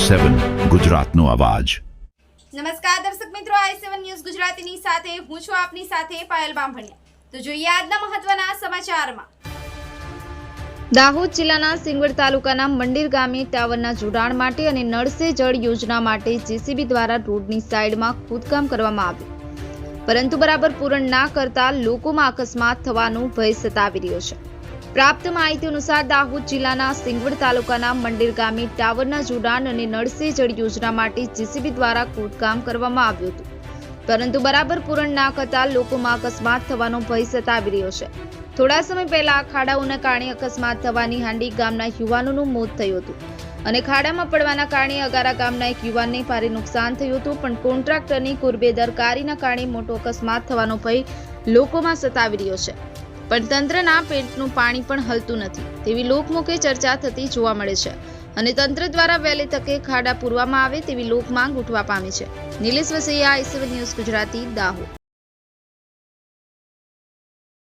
સેવન ગુજરાતનો અવાજ. નમસ્કાર દર્શક મિત્રો આઈ સેવન ન્યૂઝ ગુજરાતીની સાથે હું છું આપની સાથે પાયલ બામભણિયા. તો જોઈએ આજના મહત્વના સમાચારમાં. દાહોદ જિલ્લાના સિંગવડ તાલુકાના મંદિર ગામે ટાવરના જોડાણ માટે અને નળસે જળ યોજના માટે જેસીબી દ્વારા રોડની સાઈડમાં ખોદકામ કરવામાં આવ્યું. પરંતુ બરાબર પૂરણ ના કરતા લોકોમાં અકસ્માત થવાનો ભય સતાવી રહ્યો છે. પ્રાપ્ત માહિતી અનુસાર દાહોદ જિલ્લાના સિંગવડ તાલુકાના મંદિર ગામે ટાવરના જોડાણ અને નળ જળ યોજના માટે જીસીબી દ્વારા ખોદકામ કરવામાં આવ્યું હતું. પરંતુ બરાબર પૂરણ ના કરતા લોકોમાં અકસ્માત થવાનો ભય સતાવી રહ્યો છે. થોડા સમય પહેલા ખાડાઓના કારણે અકસ્માત થવાની હાંડી ગામના યુવાનોનું મોત થયું હતું. અને ખાડામાં પડવાના કારણે અગારા ગામના એક યુવાનને ભારે નુકસાન થયું હતું, પણ કોન્ટ્રાક્ટરની કુરબેદરકારીના કારણે મોટો અકસ્માત થવાનો ભય લોકોમાં સતાવી રહ્યો છે. પણ તંત્રના પેટનું પાણી પણ હલતું નથી. તેવી લોકમુખે ચર્ચા થતી જોવા મળે છે અને તંત્ર દ્વારા વહેલી તકે ખાડા પૂરવામાં આવે તેવી લોકમાંગ ઉઠવા પામી છે. નિલેશ વસૈયા ઈસવ ન્યૂઝ ગુજરાતી, દાહોદ.